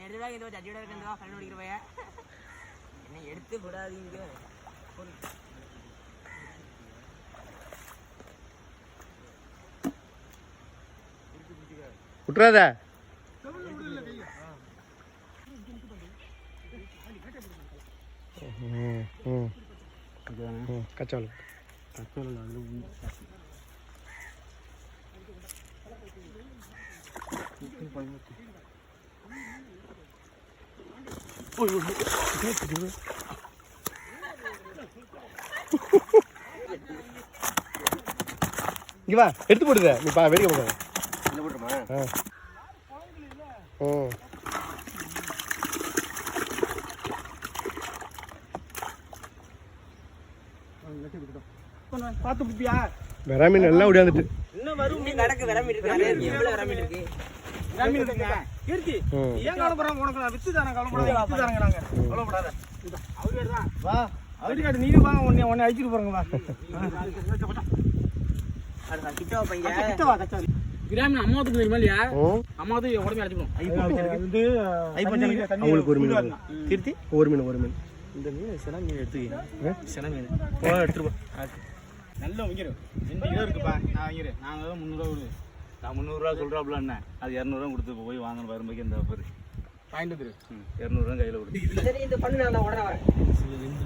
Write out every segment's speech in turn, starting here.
நெடுதாக இந்த ஜட்டியோட இருக்கிறதா கண்ணு முடிக்கிற பைய என்ன எடுத்து விடாதீங்க. ஒரு விட்டுறாத. ம் ம் ம் கச்சாவல் இங்க வா எடுத்து போடுத நீ பா வெடிக்க போடாத இல்லை போட்டுமா ஆ. ம் பார்த்து பிடிப்பியா வெறா மீன் எல்லாம் ஓடியாந்துட்டு. இன்னும் வரும்? மீன் நடக்கு வர மீன் இருக்கு எவ்வளவு வர மீன் இருக்கு? கீர்த்தி ஏன் கவலைப்படுறாங்க உனக்கு நான் வித்து தரேன் கவலைப்படாத. வித்து தரேங்க நாங்க கவலைப்படாத. அவரு தான் வா அவரு காட்டு நீங்க வாங்க உன்னை உன்னை அழிச்சிட்டு போறங்க வா. கிட்ட பையன் கிட்ட வா கச்சாரி கிராமின் அம்மாவுக்கு தெரியுமா இல்லையா? ம் அம்மாவது உடம்பு வந்து அவங்களுக்கு ஒரு மீன் கீர்த்தி ஒரு மீன் ஒரு மீன். இந்த மீன் சின மீன் எடுத்துக்கீங்க. சின மீன். போ எடுத்துட்டு போ. நல்ல வாங்கிரு ரெண்டு கிலோ இருக்குப்பா. நான் வாங்கிரு நாங்கள் தான் முந்நூறுவா நான் முந்நூறுரூவா சொல்கிறாப்புல என்ன அது இரநூறுவா கொடுத்து போய் வாங்கணும் வரும்போது இந்த பேர். வாங்கிட்டு வந்துரு. ம் இரநூறுவா கையில் கொடுத்து. சரி இந்த பண்ணு நான் உடனே வரேன்.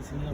சின்ன